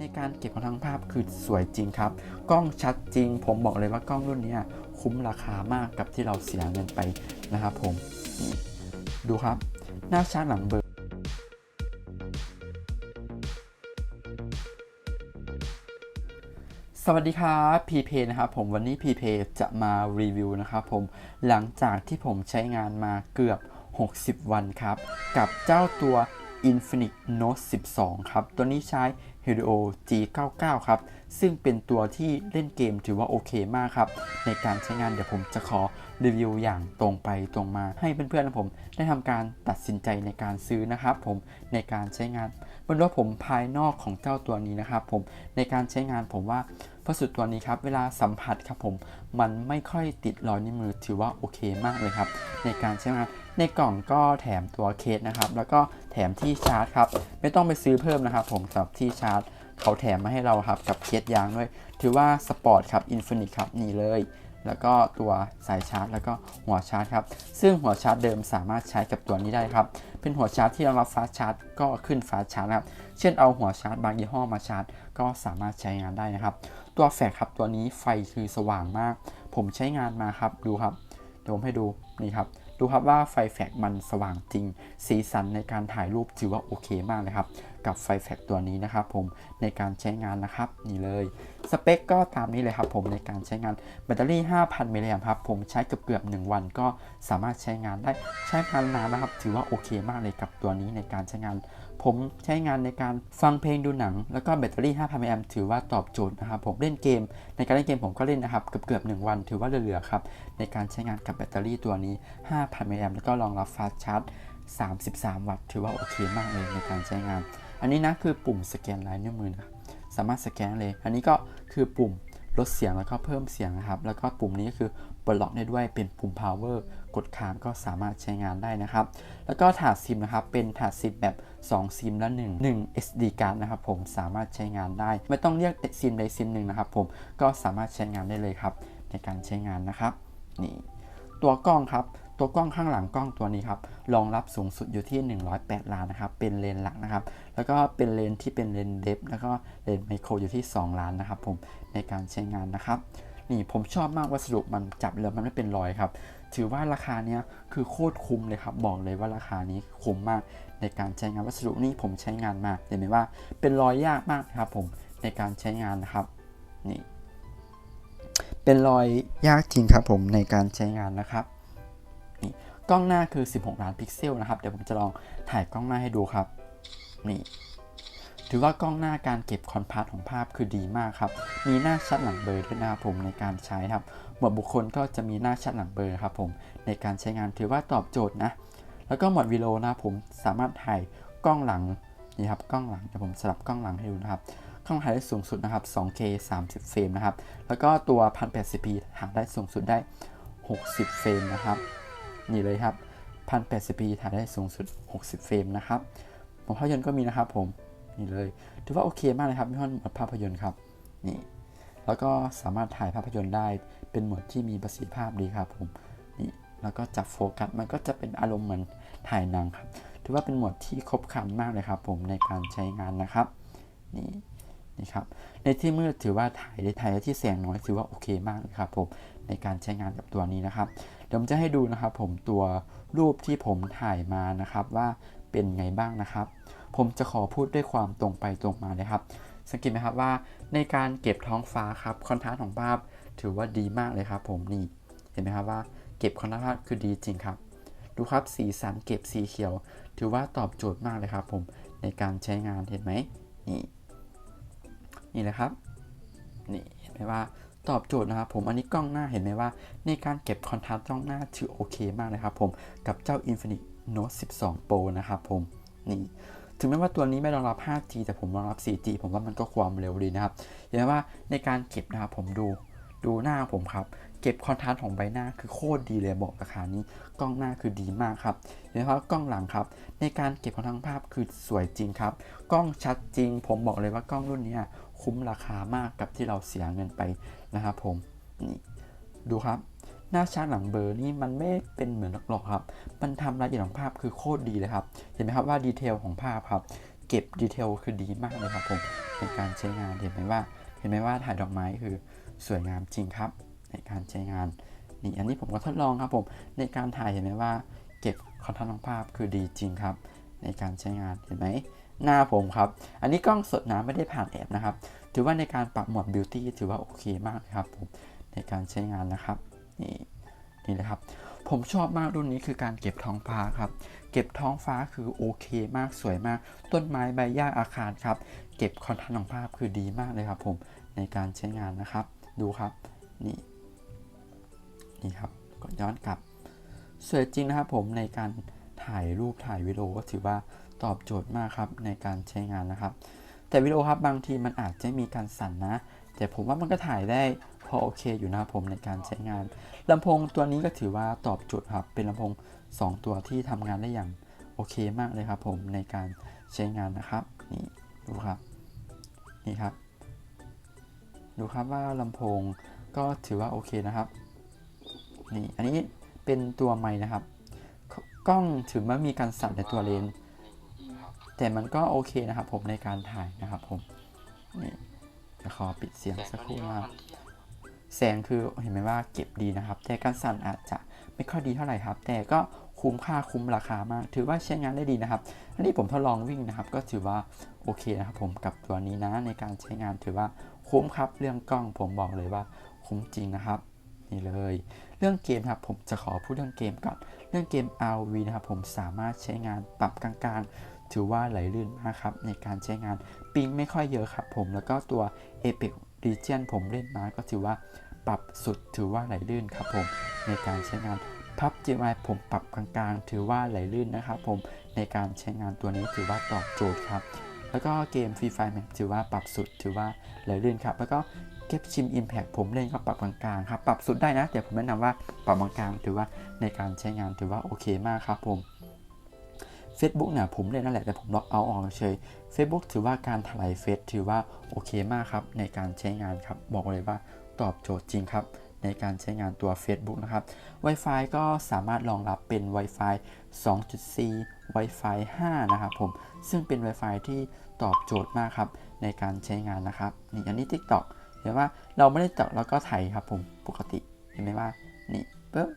ในการเก็บของทางภาพคือสวยจริงครับ กล้องชัดจริง ผมบอกเลยว่ากล้องรุ่นนี้คุ้มราคามากกับที่เราเสียเงินไปนะครับผม ดูครับ หน้าชาร์จหลังเบอร์สวัสดีครับพีเพนะครับผมวันนี้พีเพจะมารีวิวนะครับผมหลังจากที่ผมใช้งานมาเกือบ 60 วันครับ กับเจ้าตัว Infinix Note 12 ครับ ตัวนี้ใช้ Helio G99 ครับ ซึ่งเป็นตัวที่เล่นเกมถือว่าโอเคมากครับ ในการใช้งานเดี๋ยวผมจะขอรีวิวอย่างตรงไปตรงมาให้เพื่อนๆและผมได้ทำการตัดสินใจในการซื้อนะครับผมในการใช้งานบนว่าผมภายนอกของเจ้าตัวนี้นะครับผมในการใช้งานผมว่าพัสดุตัวนี้ครับเวลาสัมผัสครับผมมันไม่ค่อยติดรอยนิ้วมือถือว่าโอเคมากเลยครับ ในการใช้งาน ในกล่องก็แถมตัวเคสนะครับ แล้วก็แถมที่ชาร์จครับ ไม่ต้องไปซื้อเพิ่มนะครับ ผมสำหรับที่ชาร์จ เขาแถมมาให้เราครับกับเคสยางด้วย ถือว่าสปอร์ตครับอินฟินิตครับนี่เลย แล้วก็ตัวสายชาร์จ แล้วก็หัวชาร์จครับ ซึ่งหัวชาร์จเดิมสามารถใช้กับตัวนี้ได้ครับ เป็นหัวชาร์จที่รองรับฟาสชาร์จ ก็ขึ้นฟาสชาร์จครับ เช่นเอาหัวชาร์จบางยี่ห้อมาชาร์จ ก็สามารถใช้งานได้นะครับ ตัวแฟลชครับตัวนี้ไฟคือสว่างมาก ผมใช้งานมาครับดูครับเดี๋ยวผมให้ดูนี่ครับ ดูครับว่าไฟแฟลชมันสว่างจริง สีสันในการถ่ายรูปถือว่าโอเคมากเลยครับ กับไฟแฟลชตัวนี้นะครับผมในการใช้งานนะครับนี่เลย สเปคก็ตามนี้เลยครับผมในการใช้งานแบตเตอรี่ 5,000 มิลลิแอมครับผมใช้เกือบเกือบ1วันก็สามารถใช้งานได้ใช้งานนานนะครับ ถือว่าโอเคมากเลยกับตัวนี้ในการใช้งาน ผมใช้งานในการฟังเพลงดูหนัง แล้วก็แบตเตอรี่ 5,000มิลแอมป์ถือว่าตอบโจทย์นะครับ ผมเล่นเกม ในการเล่นเกมผมก็เล่นนะครับ เกือบเกือบๆ1วัน ถือว่าเหลือๆครับ ในการใช้งานกับแบตเตอรี่ตัวนี้ 5,000มิลแอมป์แล้วก็รองรับฟาสต์ชาร์จ 33 วัตต์ ถือว่าโอเคมากเลยในการใช้งาน อันนี้นะคือปุ่มสแกนลายนิ้วมือนะครับสามารถสแกนเลย อันนี้ก็คือปุ่มลดเสียงแล้วก็เพิ่มเสียงนะครับ แล้วก็ปุ่มนี้ก็คือ ปลดล็อกได้ด้วยเป็นปุ่ม power กดค้างก็สามารถใช้งานได้นะครับ แล้วก็ถาดซิมนะครับ เป็นถาดซิมแบบ 2 ซิมและ1 1 SD card นะครับผมสามารถใช้งานได้ ไม่ต้องเรียกซิมใดซิมหนึ่งนะครับผมก็สามารถใช้งานได้เลยครับ ในการใช้งานนะครับนี่ตัวกล้องครับตัวกล้องข้างหลังกล้องตัวนี้ครับรองรับสูงสุดอยู่ที่ 108 ล้านนะครับ เป็นเลนหลักนะครับ แล้วก็เป็นเลนที่เป็นเลนเดฟแล้วก็เลนไมโครอยู่ที่ 2 ล้านนะครับผมในการใช้งานนะครับ นี่ผมชอบมากวัสดุมันจับแล้วมันไม่เป็นรอยครับ ถือว่าราคาเนี้ยคือโคตรคุ้มเลยครับ บอกเลยว่าราคานี้คุ้มมากในการใช้งานวัสดุนี่ผมใช้งานมาเห็นไหมว่าเป็นรอยยากมากนะครับผมในการใช้งานนะครับนี่เป็นรอยยากจริงครับผมในการใช้งานนะครับนี่กล้องหน้าคือ 16 ล้านพิกเซลนะครับเดี๋ยวผมจะลองถ่ายกล้องหน้าให้ดูครับนี่ ถือว่ากล้องหน้าการเก็บคอนพาสของภาพคือดีมากครับ มีหน้าชัดหลังเบลอด้วยนะครับผมในการใช้ครับหมวดบุคคลก็จะมีหน้าชัดหลังเบลอครับผมในการใช้งานถือว่าตอบโจทย์นะ แล้วก็หมวดวิดีโอนะผมสามารถถ่ายกล้องหลังนี่ครับกล้องหลังเดี๋ยวผมสลับกล้องหลังให้ดูนะครับกล้องถ่ายได้สูงสุดนะครับ 2K 30 เฟรมนะครับ แล้วก็ตัว 1080p ถ่ายได้สูงสุดได้ 60 เฟรมนะครับ นี่เลยครับ 1080p ถ่ายได้สูงสุด 60 เฟรมนะครับหมภาพยนตร์ก็มีนะครับผม นี่เลย ถือว่าโอเคมากเลยครับพี่ฮอนหมวดภาพยนตร์ครับ นี่ แล้วก็สามารถถ่ายภาพยนตร์ได้ เป็นหมวดที่มีประสิทธิภาพดีครับผม นี่ แล้วก็จับโฟกัส มันก็จะเป็นอารมณ์เหมือนถ่ายหนังครับ ถือว่าเป็นหมวดที่ครบครันมากเลยครับ ผมในการใช้งานนะครับ นี่นี่ครับ ในที่มืดถือว่าถ่ายได้ถ่ายที่แสงน้อยถือว่าโอเคมากเลยครับผมในการใช้งานกับตัวนี้นะครับ เดี๋ยวผมจะให้ดูนะครับผมตัวรูปที่ผมถ่ายมานะครับว่าเป็นไงบ้างนะครับ ผมจะขอพูดด้วยความตรงไปตรงมาเลยครับ สังเกตไหมครับว่าในการเก็บท้องฟ้าครับคอนทราสต์ของภาพถือว่าดีมากเลยครับ ผมนี่เห็นไหมครับว่าเก็บคอนทราสต์ภาพคือดีจริงครับ ดูครับสีสันเก็บสีเขียว ถือว่าตอบโจทย์มากเลยครับ ผมในการใช้งานเห็นไหมนี่นี่เลยครับนี่เห็นไหมว่าตอบโจทย์นะครับผมอันนี้กล้องหน้าเห็นไหมว่า ในการเก็บคอนทราสต์กล้องหน้าถือโอเคมากเลยครับผมกับเจ้า Infinix Note 12 Pro นะครับผมนี่ ถึงแม้ว่าตัวนี้ไม่รองรับ 5G แต่ผมรองรับ 4G ผมว่ามันก็ความเร็วดีนะครับเห็นไหมว่าในการเก็บนะครับผมดูดูหน้าผมครับ เก็บคอนทราสต์ของใบหน้าคือโคตรดีเลยบอกราคานี้ กล้องหน้าคือดีมากครับเห็นไหมว่ากล้องหลังครับ ในการเก็บของทางภาพคือสวยจริงครับ กล้องชัดจริง ผมบอกเลยว่ากล้องรุ่นนี้คุ้มราคามากกับที่เราเสียเงินไปนะครับผมนี่ดูครับ หน้าชาร์จหลังเบอร์นี่มันไม่เป็นเหมือนหรอกครับ มันทำรายละเอียดของภาพคือโคตรดีเลยครับ เห็นไหมครับว่าดีเทลของภาพครับ เก็บดีเทลคือดีมากเลยครับผมในการใช้งานเห็นไหมว่า เห็นไหมว่าถ่ายดอกไม้คือสวยงามจริงครับ ในการใช้งานนี่อันนี้ผมก็ทดลองครับผมในการถ่ายเห็นไหมว่า เก็บคอนทราสต์ของภาพคือดีจริงครับ ในการใช้งานเห็นไหมหน้าผมครับ อันนี้กล้องสดนะไม่ได้ผ่านแอปนะครับ ถือว่าในการปรับหมดบิวตี้ถือว่าโอเคมากเลยครับผมในการใช้งานนะครับ นี่นี่เลยครับ ผมชอบมากรุ่นนี้คือการเก็บท้องฟ้าครับ เก็บท้องฟ้าคือโอเคมากสวยมาก ต้นไม้ใบหญ้าอาคารครับ เก็บคอนทราสต์ของภาพคือดีมากเลยครับ ผมในการใช้งานนะครับ ดูครับ นี่ นี่ครับกดย้อนกลับ สวยจริงนะครับผมในการถ่ายรูปถ่ายวิดีโอก็ถือว่าตอบโจทย์มากครับในการใช้งานนะครับ แต่วิดีโอครับบางทีมันอาจจะมีการสั่นนะ แต่ผมว่ามันก็ถ่ายได้ พอโอเคอยู่นะครับผมในการใช้งานลำโพงตัวนี้ก็ถือว่าตอบโจทย์ครับเป็นลำโพง 2 ตัวที่ทำงานได้อย่างโอเคมากเลยครับผมในการใช้งานนะครับนี่ดูครับนี่ครับ ดูครับว่าลำโพงก็ถือว่าโอเคนะครับนี่อันนี้เป็นตัวไม้นะครับ กล้องถึงแม้มีการสั่นในตัวเลนส์แต่มันก็โอเคนะครับผมในการถ่ายนะครับผมนี่จะขอปิดเสียงสักครู่นะครับ แสงคือเห็นไหมว่าเก็บดีนะครับ แต่การสั่นอาจจะไม่ค่อยดีเท่าไหร่ครับ แต่ก็คุ้มค่าคุ้มราคามาก ถือว่าใช้งานได้ดีนะครับ อันนี้ผมทดลองวิ่งนะครับ ก็ถือว่าโอเคนะครับผมกับตัวนี้นะในการใช้งานถือว่าคุ้มครับเรื่องกล้องผมบอกเลยว่าคุ้มจริงนะครับนี่เลย เรื่องเกมครับผมจะขอพูดเรื่องเกมก่อน เรื่องเกม RV นะครับผมสามารถใช้งานปรับกลางๆ ถือว่าไหลลื่นมากครับในการใช้งานปิงไม่ค่อยเยอะครับผมแล้วก็ตัว Apex Region ผมเล่นมาก็ถือว่าปรับสุดถือว่าไหลลื่นครับผมในการใช้งานพับ GI ผมปรับกลางๆ ถือว่าไหลลื่นนะครับผมในการใช้งานตัวนี้ถือว่าตอบโจทย์ครับ แล้วก็เกม Free Fire ถือว่าปรับสุดถือว่าไหลลื่นครับ แล้วก็เก็บชิม Impact ผมเล่นก็ปรับกลางๆครับปรับสุดได้นะแต่ผมแนะนำว่าปรับกลางๆถือว่าในการใช้งานถือว่าโอเคมากครับผม Facebook เนี่ยผมเล่นนั่นแหละแต่ผมล็อกเอาออกเฉย Facebook ถือว่าการถ่ายเฟซถือว่าโอเคมากครับในการใช้งานครับบอกเลยว่าตอบโจทย์จริงครับในการใช้งานตัว Facebook นะครับ Wi-Fi ก็สามารถรองรับเป็น Wi-Fi 2.4 Wi-Fi 5 นะครับผม ซึ่งเป็น Wi-Fi ที่ตอบโจทย์มากครับในการใช้งานนะครับ นี่อันนี้ TikTok เห็นว่าเราไม่ได้เจาะแล้วก็ถ่ายครับผมปกติ เห็นไหมว่า นี่ปึ๊บ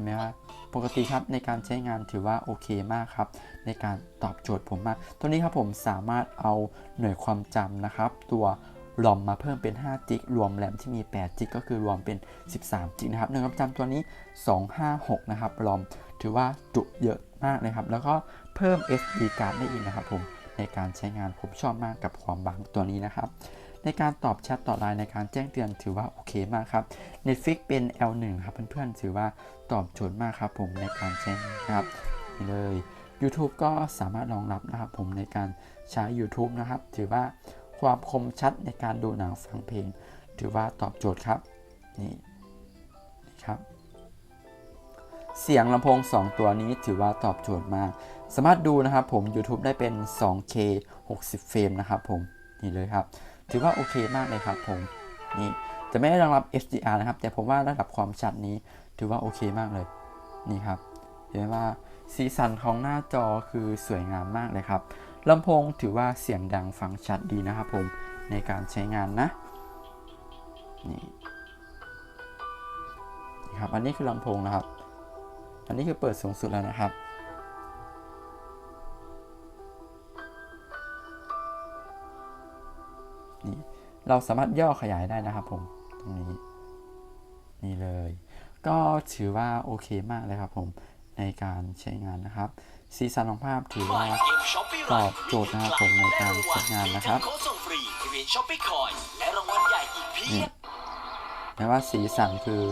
ห็นไหมว่าปกติครับในการใช้งานถือว่าโอเคมากครับ ในการตอบโจทย์ผมมาก ตัวนี้ครับผมสามารถเอาหน่วยความจำนะครับ ตัวรอมมาเพิ่มเป็น 5 จิก รวมแรมที่มี 8 จิก ก็คือรวมเป็น 13 จิกนะครับหน่วยความจำตัวนี้ 256 นะครับรอมถือว่าจุเยอะมากเลยครับ แล้วก็เพิ่ม SD card ได้อีกนะครับผมในการใช้งานผมชอบมากกับความบางตัวนี้นะครับ ในการตอบแชทต่อไลน์ในการแจ้งเตือนถือว่าโอเคมากครับ Netflix เป็น L1 ครับเพื่อนๆถือว่าตอบโจทย์มากครับผมในการใช้งครับนี่เลย YouTube ก็สามารถรองรับนะครับผมในการใช้ YouTube นะครับ ถือว่าความคมชัดในการดูหนังฟังเพลง ถือว่าตอบโจทย์ครับนี่นี่ครับ เสียงลำโพง 2 ตัวนี้ถือว่าตอบโจทย์มาก สามารถดูนะครับผม YouTube ได้เป็น 2K 60 เฟรมนะครับผมนี่เลยครับ ถือว่าโอเคมากเลยครับผมนี่จะไม่ได้รองรับ HDR นะครับ แต่ผมว่าระดับความชัดนี้ถือว่าโอเคมากเลยนี่ครับเห็นไหมว่าสีสันของหน้าจอคือสวยงามมากเลยครับลำโพงถือว่าเสียงดังฟังชัดดีนะครับผมในการใช้งานนะนี่นี่ครับอันนี้คือลำโพงนะครับ อันนี้คือเปิดสูงสุดแล้วนะครับ เราสามารถย่อขยายได้นะครับผมตรงนี้นี่เลย ก็ถือว่าโอเคมากเลยครับผมในการใช้งานนะครับสีสันของภาพถือว่าตอบโจทย์นะครับผมในการใช้งานนะครับเนี่ยนี่บแม้ว่าสีสันคือ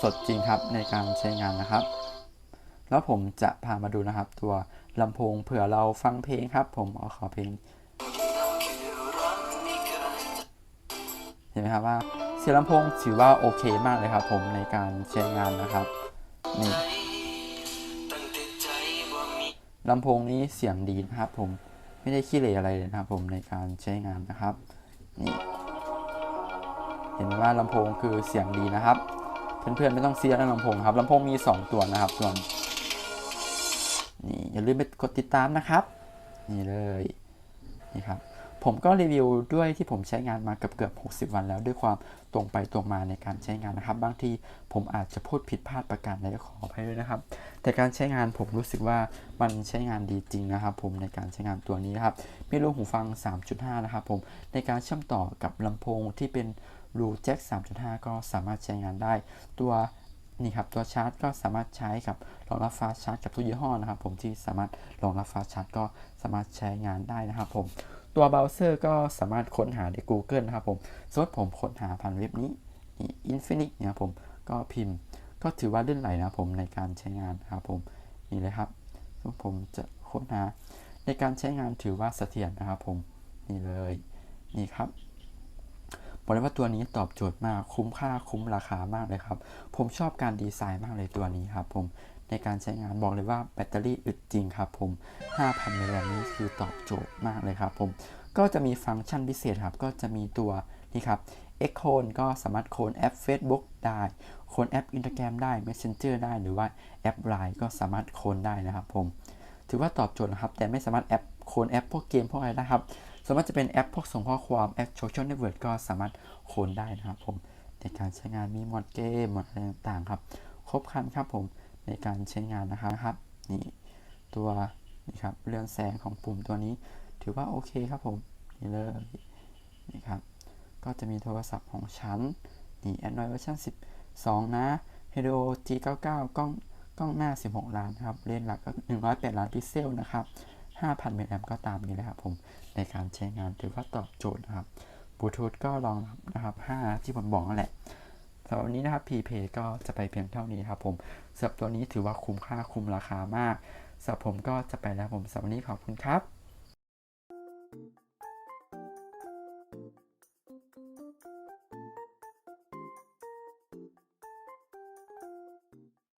สดจริงครับในการใช้งานนะครับ แล้วผมจะพามาดูนะครับ ตัวลำโพงเผื่อเราฟังเพลงครับ ผมเอาขอเพลง ห็นไหมครับว่าเสียงลำโพงถือว่าโอเคมากเลยครับผมในการใช้งานนะครับนี่ลำโพงนี้เสียงดีนะครับผมไม่ได้ขี้เหร่อะไรเลยนะครับผมในการใช้งานนะครับนี่เห็นว่าลำโพงคือเสียงดีนะครับ เพื่อนๆไม่ต้องเสียลำโพงครับลำโพงมี 2 ตัวนะครับส่วนนี่อย่าลืมไปกดติดตามนะครับ นี่เลยนี่ครับ ผมก็รีวิวด้วยที่ผมใช้งานมาเกือบเกือบ60 วันแล้วด้วยความตรงไปตรงมาในการใช้งานนะครับ บางทีผมอาจจะพูดผิดพลาดประการใดก็ขออภัยด้วยนะครับ แต่การใช้งานผมรู้สึกว่ามันใช้งานดีจริงนะครับ ผมในการใช้งานตัวนี้นะครับมีรูหูฟัง 3.5 นะครับผมในการเชื่อมต่อกับลำโพงที่เป็นรูแจ็ค 3.5 ก็สามารถใช้งานได้ตัวนี่ครับตัวชาร์จก็สามารถใช้กับรองรับฟ้าชาร์จกับทุกยี่ห้อนะครับ ผมที่สามารถรองรับฟ้าชาร์จก็สามารถใช้งานได้นะครับผม ตัวเบราว์เซอร์ก็สามารถค้นหาใน Google นะครับผมสมมติผมค้นหาผ่านเว็บนี้นี่ Infinix นี่ยครับผมก็พิมพ์ก็ถือว่าลื่นไหลนะครับผมในการใช้งานครับผมนี่เลยครับสมมติผมจะค้นหาในการใช้งานถือว่าเสถียรนะครับผมนี่เลยนี่ครับบอกเลยว่าตัวนี้ตอบโจทย์มากคุ้มค่าคุ้มราคามากเลยครับ ผมชอบการดีไซน์มากเลยตัวนี้ครับผม ในการใช้งานบอกเลยว่าแบตเตอรี่อึดจริงครับผม 5,000มิลลิแอมป์นี้คือตอบโจทย์มากเลยครับผม ก็จะมีฟังก์ชันพิเศษครับ ก็จะมีตัวนี่ครับ X โคนก็สามารถโคนแอป Facebook ได้ โคนแอป Instagram ได้ Messenger ได้ หรือว่าแอป Line ก็สามารถโคนได้นะครับผม ถือว่าตอบโจทย์นะครับ แต่ไม่สามารถแอปโคนแอปพวกเกมพวกอะไรได้ครับส่วนมากจะเป็นแอปพวกส่งข้อความแอปโซเชียลเน็ตเวิร์กก็สามารถโคนได้นะครับผม ในการใช้งานมีมอดเกมมอดอะไรต่างๆครับ ครบครันครับผม ในการใช้งานนะครับนี่ตัวนี่ครับเรืองแสงของปุ่มตัวนี้ ถือว่าโอเคครับผมนี่เลยนี่ครับก็จะมีโทรศัพท์ของฉันนี่ Android เวอร์ชัน12 นะ Helio G99 กล้องกล้องหน้า 16 ล้านครับเลนส์หลักก็ 108 ล้านพิกเซลนะครับ 5,000มิลลิแอมป์ก็ตามนี้เลยครับผม ในการใช้งานถือว่าตอบโจทย์นะครับบลูทูธก็รองรับนะครับ 5 ที่ผมบอกนั่นแหละ สำหรับวันนี้นะครับ PPay ก็จะไปเพียงเท่านี้ครับผมสำหรับตัวนี้ถือว่าคุ้มค่าคุ้มราคามากสำหรับผมก็จะไปแล้วผมสำหรับวันนี้ขอบคุณครับ